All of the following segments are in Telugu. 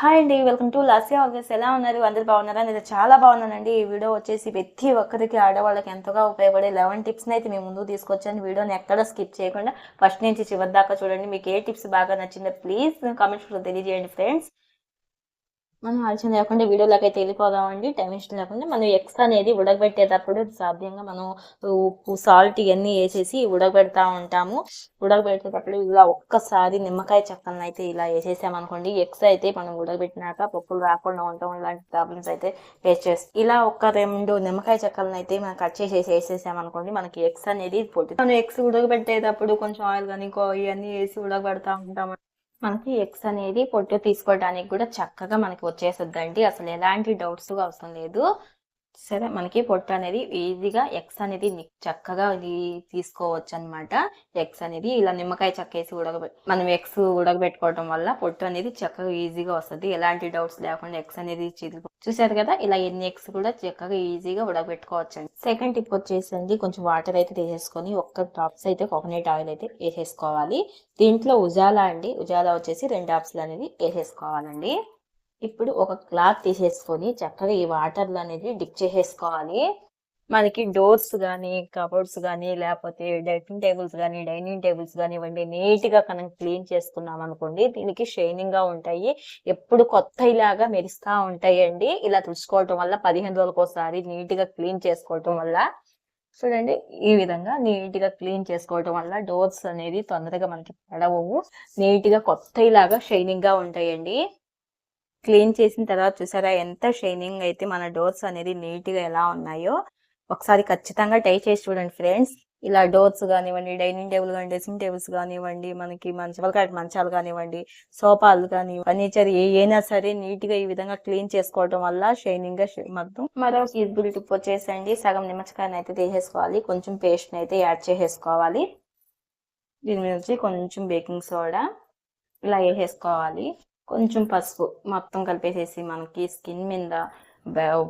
హాయ్ అండి వెల్కమ్ టు లాస్యా ఆల్వేస్ ఎలా ఉన్నారు? అందరు బాగున్నారా? నేను చాలా బాగున్నానండి. ఈ వీడియో వచ్చేసి ప్రతి ఒక్కరికి ఆడవాళ్ళకి ఎంతగా ఉపయోగపడే లెవెన్ టిప్స్ని అయితే మేము ముందు తీసుకొచ్చాను. వీడియోని ఎక్కడ స్కిప్ చేయకుండా ఫస్ట్ నుంచి చివరి దాకా చూడండి. మీకు ఏ టిప్స్ బాగా నచ్చిందో ప్లీజ్ కామెంట్స్లో తెలియజేయండి ఫ్రెండ్స్ మనం ఆలోచన లేకుండా వీడియోలోకి అయితే వెళ్ళిపోదామండి. టైం ఇష్టం లేకుండా మనం ఎగ్స్ అనేది ఉడకబెట్టేటప్పుడు సాధ్యంగా మనం ఉప్పు సాల్ట్ ఇవన్నీ వేసేసి ఉడకబెడతా ఉంటాము. ఉడకబెట్టేటప్పుడు ఇలా ఒక్కసారి నిమ్మకాయ చెక్కలను అయితే ఇలా వేసేసామనుకోండి ఎగ్స్ అయితే మనం ఉడకబెట్టినాక పప్పులు రాకుండా ఉంటాం ఇలాంటి ప్రాబ్లమ్స్ అయితే ఫేస్ చేస్తాం ఇలా ఒక రెండు నిమ్మకాయ చెక్కలను అయితే మనం కట్ చేసేసి వేసేసామనుకోండి మనకి ఎగ్స్ అనేది పొట్టి మనం ఎగ్స్ ఉడకబెట్టేటప్పుడు కొంచెం ఆయిల్ కానీ ఇవన్నీ వేసి ఉడకబెడతా ఉంటాం. మనకి ఎగ్స్ అనేది పొట్టు తీసుకోవడానికి కూడా చక్కగా మనకి వచ్చేస్తుందండి అసలు ఎలాంటి డౌట్స్ అవసరం లేదు. సరే మనకి పొట్టు అనేది ఈజీగా ఎగ్స్ అనేది చక్కగా ఇది తీసుకోవచ్చు అనమాట ఎగ్స్ అనేది ఇలా నిమ్మకాయ చక్కేసి ఉడకబె మనం ఎగ్స్ ఉడకబెట్టుకోవడం వల్ల పొట్టు అనేది చక్కగా ఈజీగా వస్తుంది. ఎలాంటి డౌట్స్ లేకుండా ఎగ్స్ అనేది చిరుగు చూసారు కదా? ఇలా ఎన్ని ఎగ్స్ కూడా చక్కగా ఈజీగా ఉడకబెట్టుకోవచ్చు అండి సెకండ్ టిప్ వచ్చేసండి కొంచెం వాటర్ అయితే తీసేసుకొని ఒక్క డ్రాప్స్ అయితే కోకోనట్ ఆయిల్ అయితే వేసేసుకోవాలి. దీంట్లో ఉజాలా అండి ఉజాలా వచ్చేసి రెండు డ్రాప్స్లు అనేది వేసేసుకోవాలండి. ఇప్పుడు ఒక క్లాత్ తీసేసుకొని చక్కగా ఈ వాటర్లో అనేది డిప్ చేసేసుకోవాలి. మనకి డోర్స్ కానీ కబోర్డ్స్ కానీ లేకపోతే డైనింగ్ టేబుల్స్ కానీ డైనింగ్ టేబుల్స్ కానివ్వండి నీట్గా మనం క్లీన్ చేసుకున్నాం అనుకోండి దీనికి షైనింగ్గా ఉంటాయి. ఎప్పుడు కొత్త ఇలాగా మెరుస్తా ఉంటాయండి. ఇలా తుడుచుకోవటం వల్ల పదిహేను రోజులకు ఒకసారి నీట్గా క్లీన్ చేసుకోవటం వల్ల చూడండి ఈ విధంగా నీట్గా క్లీన్ చేసుకోవటం వల్ల డోర్స్ అనేది తొందరగా మనకి పడవు. నీట్గా కొత్త ఇలాగా షైనింగ్గా ఉంటాయండి. క్లీన్ చేసిన తర్వాత చూసారా ఎంత షైనింగ్ అయితే మన డోర్స్ అనేది నీట్గా ఎలా ఉన్నాయో. ఒకసారి ఖచ్చితంగా టై చేసి చూడండి ఫ్రెండ్స్. ఇలా డోర్స్ కానివ్వండి డైనింగ్ టేబుల్ కానీ డ్రెస్సింగ్ టేబుల్స్ కానివ్వండి మనకి మంచాలు కాటి మంచాలు కానివ్వండి సోఫాలు కానీ ఫర్నిచర్ ఏనా సరే నీట్గా ఈ విధంగా క్లీన్ చేసుకోవడం వల్ల షైనింగ్గా మొత్తం మరో ఈజీబుల్ టిప్ వచ్చేసండి. సగం నిమ్మకాయని అయితే తీసేసుకోవాలి. కొంచెం పేస్ట్ అయితే యాడ్ చేసేసుకోవాలి. దీని మీద వచ్చి కొంచెం బేకింగ్ సోడా ఇలా వేసేసుకోవాలి. కొంచెం పసుపు మొత్తం కలిపేసేసి మనకి స్కిన్ మీద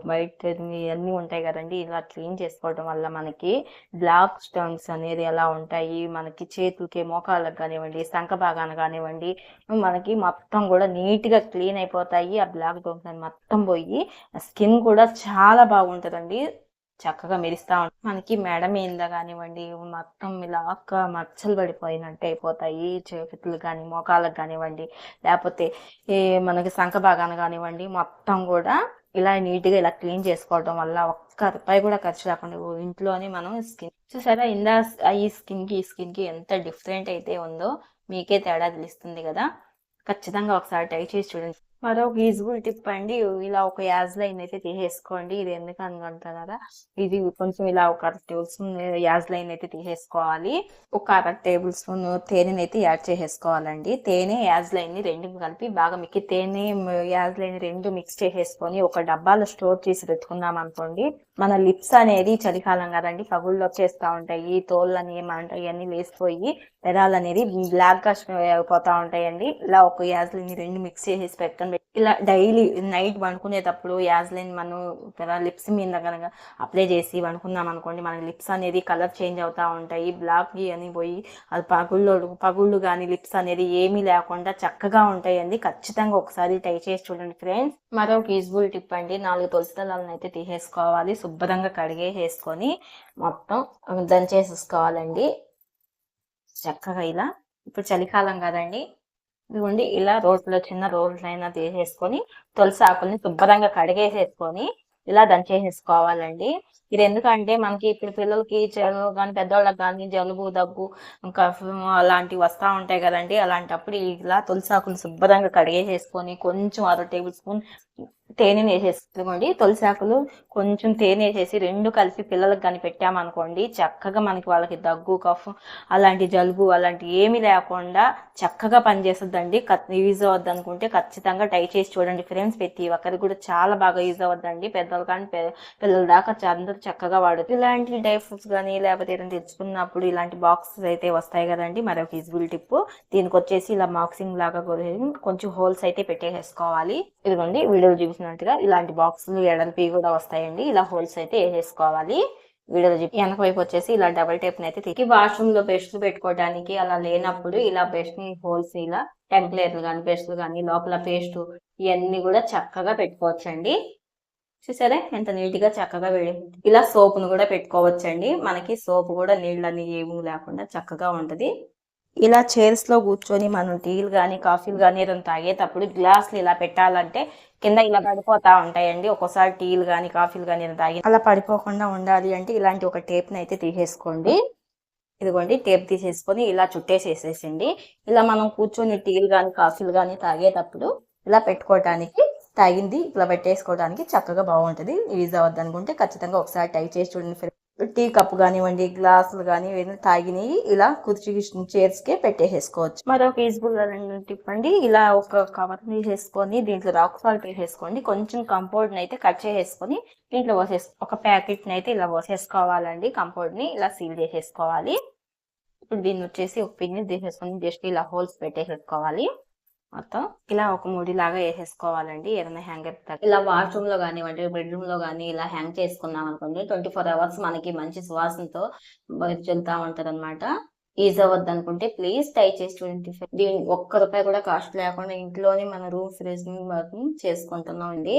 వైట్ ఇవన్నీ ఉంటాయి కదండి. ఇలా క్లీన్ చేసుకోవడం వల్ల మనకి బ్లాక్ స్టోన్స్ అనేది ఎలా ఉంటాయి? మనకి చేతులకి మోకాళ్ళకి కానివ్వండి శంఖ భాగాన కానివ్వండి మనకి మొత్తం కూడా నీట్గా క్లీన్ అయిపోతాయి. ఆ బ్లాక్ స్టోన్స్ అని మొత్తం పోయి స్కిన్ కూడా చాలా బాగుంటుందండి. చక్కగా మెరిస్తా ఉంటుంది మనకి మెడ మీద కానివ్వండి మొత్తం ఇలా మచ్చలు పడిపోయినట్టు అయిపోతాయి చేతులు కానీ మోకాలకు కానివ్వండి లేకపోతే ఏ మనకి సంఖ భాగాన కానివ్వండి మొత్తం కూడా ఇలా నీట్గా ఇలా క్లీన్ చేసుకోవడం వల్ల ఒక్క రూపాయి కూడా ఖర్చు లేకుండా ఇంట్లోనే మనం స్కిన్ చూసారా? ఇందా ఈ స్కిన్కి ఈ స్కిన్కి ఎంత డిఫరెంట్ అయితే ఉందో మీకే తేడా తెలుస్తుంది కదా? ఖచ్చితంగా ఒకసారి ట్రై చేసి చూడండి. మరొక యూజ్ఫుల్ టిప్ అండి ఇలా ఒక యాజ్ లైన్ అయితే తీసేసుకోండి. ఇది ఎందుకు కదా ఇది కొంచెం ఇలా ఒక అర టేబుల్ స్పూన్ యాజ్ లైన్ అయితే తీసేసుకోవాలి. ఒక అర టేబుల్ స్పూన్ తేనెని అయితే యాడ్ చేసేసుకోవాలండి. తేనె యాజ్ లైన్ని రెండు కలిపి బాగా మిక్కి తేనె యాజ్ లైన్ రెండు మిక్స్ చేసేసుకొని ఒక డబ్బాలో స్టోర్ చేసి పెట్టుకున్నాం అనుకోండి మన లిప్స్ అనేది చలికాలం కదండి పగుళ్ళు వచ్చేస్తా ఉంటాయి తోళ్ళు అని ఏమంటాయి అన్ని లేసిపోయి పెదాలు అనేది బ్లాక్గా పోతా ఉంటాయండి. ఇలా ఒక యాజ్లిన్ రెండు మిక్స్ చేసేసి పెట్టండి ఇలా డైలీ నైట్ వండుకునేటప్పుడు యాజ్లిన్ మనం లిప్స్ మీద కనుక అప్లై చేసి వండుకుందాం అనుకోండి మన లిప్స్ అనేది కలర్ చేంజ్ అవుతా ఉంటాయి బ్లాక్ అని పోయి అది పగుళ్ళు పగుళ్ళు కానీ లిప్స్ అనేది ఏమీ లేకుండా చక్కగా ఉంటాయండి. ఖచ్చితంగా ఒకసారి ట్రై చేసి చూడండి ఫ్రెండ్స్. మరొక యూజ్ఫుల్ టిప్ అండి నాలుగు తులసి దళాలను అయితే తీసేసుకోవాలి శుభ్రంగా కడిగేసేసుకొని మొత్తం దంచేసేసుకోవాలండి. చక్కగా ఇలా ఇప్పుడు చలికాలం కదండి ఇదిగోండి ఇలా రోట్లో చిన్న రోట్లు అయినా తీసేసుకొని తులసి ఆకుల్ని శుభ్రంగా కడిగేసేసుకొని ఇలా దంచేసేసుకోవాలండి. ఇది ఎందుకంటే మనకి ఇప్పుడు పిల్లలకి జలుబు కానీ పెద్దవాళ్ళకి కానీ జలుబు దగ్గు ఇంకా అలాంటివి వస్తూ ఉంటాయి కదండి. అలాంటప్పుడు ఇలా తులసి ఆకులు శుభ్రంగా కడిగేసేసుకొని కొంచెం అర టేబుల్ స్పూన్ తేనెని వేసేసుకోండి తులసి ఆకులు కొంచెం తేనె వేసేసి రెండు కలిపి పిల్లలకు కానీ పెట్టామనుకోండి చక్కగా మనకి వాళ్ళకి దగ్గు కఫ్ అలాంటి జలుబు అలాంటి ఏమీ లేకుండా చక్కగా పనిచేస్తుందండి. యూజ్ అవ్వద్దు అనుకుంటే ఖచ్చితంగా ట్రై చేసి చూడండి ఫ్రెండ్స్. ప్రతి ఒక్కరికి కూడా చాలా బాగా యూజ్ అవ్వద్దండి. పెద్దలు కానీ పిల్లల దాకా అందరూ చక్కగా వాడదు ఇలాంటి డ్రై ఫ్రూట్స్ కానీ లేకపోతే ఏదైనా తెచ్చుకున్నప్పుడు ఇలాంటి బాక్సెస్ అయితే వస్తాయి కదండి. మరొక యూజ్ఫుల్ టిప్ దీనికి వచ్చేసి ఇలా మాక్సింగ్ లాగా కొంచెం హోల్స్ అయితే పెట్టేసేసుకోవాలి. ఇదిగోండి వీడియో చూపిస్తున్నట్టుగా ఇలాంటి బాక్సులు ఎడల్పి కూడా వస్తాయండి. ఇలా హోల్స్ అయితే వేసేసుకోవాలి. వీడియోలో చెప్పి వెనక వైపు వచ్చేసి ఇలా డబల్ టేప్ అయితే తిరిగి వాష్రూమ్లో బెస్ట్లు పెట్టుకోవడానికి అలా లేనప్పుడు ఇలా బెస్ట్ని హోల్స్ ఇలా టెంప్లేట్లు కానీ బెస్ట్లు కానీ లోపల పేస్ట్ ఇవన్నీ కూడా చక్కగా పెట్టుకోవచ్చండి. చూసారా? ఎంత నీట్గా చక్కగా వేడి ఇలా సోప్ను కూడా పెట్టుకోవచ్చండి. మనకి సోప్ కూడా నీళ్ళని ఏమీ లేకుండా చక్కగా ఉంటది. ఇలా చైర్స్లో కూర్చొని మనం టీలు కానీ కాఫీలు కానీ ఏదైనా తాగేటప్పుడు గ్లాసులు ఇలా పెట్టాలంటే కింద ఇలా పడిపోతా ఉంటాయండి. ఒక్కోసారి టీలు కానీ కాఫీలు కానీ ఇలా తాగి అలా పడిపోకుండా ఉండాలి అంటే ఇలాంటి ఒక టేప్ని అయితే తీసేసుకోండి. ఇదిగోండి టేప్ తీసేసుకొని ఇలా చుట్టేసేసేసండి. ఇలా మనం కూర్చొని టీలు కానీ కాఫీలు కానీ తాగేటప్పుడు ఇలా పెట్టుకోవటానికి తాగింది ఇలా పెట్టేసుకోవడానికి చక్కగా బాగుంటుంది. యూజ్ అవ్వద్దు అనుకుంటే ఖచ్చితంగా ఒకసారి ట్రై చేసి చూడండి. టీ కప్ కానివ్వండి గ్లాసులు కానీ ఏదైనా తాగినవి ఇలా కుర్చీ చైర్స్ కే పెట్టేసేసుకోవచ్చు. మరొక యూజ్ఫుల్ టిప్ అండి ఇలా ఒక కవర్ వేసేసుకొని దీంట్లో రాక్ సాల్ట్ వేసేసుకోండి. కొంచెం కంపౌండ్ అయితే కట్ చేసేసుకొని దీంట్లో పోసేసు ఒక ప్యాకెట్ని అయితే ఇలా పోసేసుకోవాలండి. కంపౌండ్ని ఇలా సీల్ చేసేసుకోవాలి. ఇప్పుడు దీన్ని వచ్చేసి ఒక పిన్ని తీసేసుకొని జస్ట్ ఇలా హోల్స్ పెట్టేసేసుకోవాలి. మొత్తం ఇలా ఒక ముడి లాగా వేసేసుకోవాలండి. ఏదైనా హ్యాంగర్ ఇలా వాష్రూమ్లో కానివ్వండి బెడ్రూమ్లో కానీ ఇలా హ్యాంగ్ చేసుకున్నాం అనుకోండి ట్వంటీ ఫోర్ అవర్స్ మనకి మంచి సువాసనతో చెల్తా ఉంటది అనమాట ఈజీ అవ్వద్దు అనుకుంటే ప్లీజ్ ట్రై చేసి చూడండి. దీని ఒక్క రూపాయి కూడా కాస్ట్ లేకుండా ఇంట్లోనే మన రూమ్ ఫ్రిడ్జ్ చేసుకుంటున్నాం అండి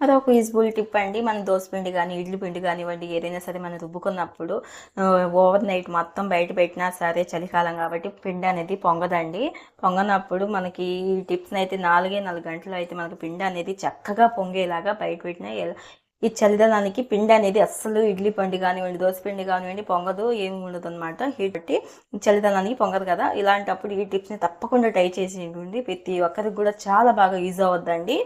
అదొక యూజ్ఫుల్ టిప్ అండి. మన దోశ పిండి కానీ ఇడ్లీ పిండి కానివ్వండి ఏదైనా సరే మనం రుబ్బుకున్నప్పుడు ఓవర్ నైట్ మొత్తం బయట పెట్టినా సరే చలికాలం కాబట్టి పిండి అనేది పొంగదండి. పొంగనప్పుడు మనకి ఈ టిప్స్ అయితే నాలుగే నాలుగు గంటలు అయితే మనకి పిండి అనేది చక్కగా పొంగేలాగా బయట పెట్టినా ఈ చలిదనానికి పిండి అనేది అస్సలు ఇడ్లీ పండి కానివ్వండి దోశ పిండి కానివ్వండి పొంగదు ఏమి ఉండదు అనమాట హీట్ చలిదనానికి పొంగదు కదా. ఇలాంటప్పుడు ఈ టిప్స్ని తప్పకుండా ట్రై చేసి ఉండి ప్రతి ఒక్కరికి కూడా చాలా బాగా యూజ్ అవ్వద్దండి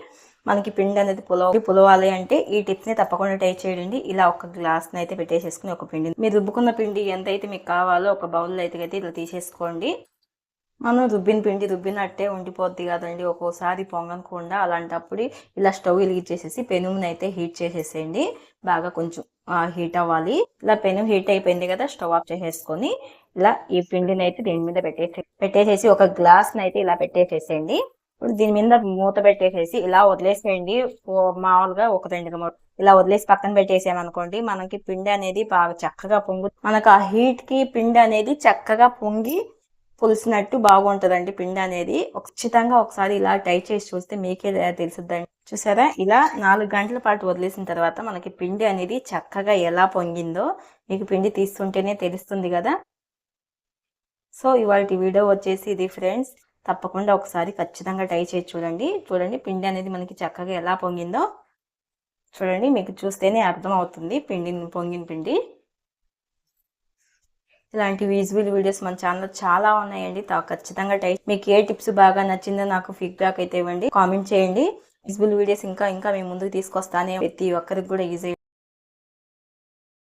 మనకి పిండి అనేది పులవ పులవాలి అంటే ఈ టిప్స్ని తప్పకుండా ట్రై చేయండి. ఇలా ఒక గ్లాస్ని అయితే పెట్టేసేసుకుని ఒక పిండి మీరు రుబ్బుకున్న పిండి ఎంత అయితే మీకు కావాలో ఒక బౌల్ అయితే అయితే ఇలా తీసేసుకోండి. మనం రుబ్బిన పిండి రుబ్బినట్టే ఉండిపోద్ది కదండి ఒక్కోసారి పొంగనకుండా. అలాంటప్పుడు ఇలా స్టవ్ వెలిగించేసేసి పెనుముని అయితే హీట్ చేసేసేయండి. బాగా కొంచెం హీట్ అవ్వాలి. ఇలా పెను హీట్ అయిపోయింది కదా స్టవ్ ఆఫ్ చేసేసుకొని ఇలా ఈ పిండిని అయితే దీని మీద పెట్టేసి పెట్టేసేసి ఒక గ్లాస్ని అయితే ఇలా పెట్టేసేసేయండి. ఇప్పుడు దీని మీద మూత పెట్టేసేసి ఇలా వదిలేసేయండి. మామూలుగా ఒక రెండు మూడు ఇలా వదిలేసి పక్కన పెట్టేసామనుకోండి మనకి పిండి అనేది బాగా చక్కగా పొంగు మనకు ఆ హీట్కి పిండి అనేది చక్కగా పొంగి పులిసినట్టు బాగుంటుందండి పిండి అనేది. ఖచ్చితంగా ఒకసారి ఇలా ట్రై చేసి చూస్తే మీకే తెలుసుద్దండి. చూసారా? ఇలా నాలుగు గంటల పాటు వదిలేసిన తర్వాత మనకి పిండి అనేది చక్కగా ఎలా పొంగిందో మీకు పిండి తీస్తుంటేనే తెలుస్తుంది కదా. సో ఇవాళ వీడియో వచ్చేసి ఇది ఫ్రెండ్స్. తప్పకుండా ఒకసారి ఖచ్చితంగా ట్రై చేసి చూడండి. చూడండి పిండి అనేది మనకి చక్కగా ఎలా పొంగిందో. చూడండి మీకు చూస్తేనే అర్థం అవుతుంది పిండి పొంగిన పిండి. ఇలాంటి విజువల్ వీడియోస్ మన ఛానల్లో చాలా ఉన్నాయండి. ఖచ్చితంగా ట్రై మీకు ఏ టిప్స్ బాగా నచ్చిందో నాకు ఫీడ్బ్యాక్ అయితే ఇవ్వండి. కామెంట్ చేయండి. విజువల్ వీడియోస్ ఇంకా ఇంకా మేము ముందుకు తీసుకొస్తానే ప్రతి ఒక్కరికి కూడా ఈజీ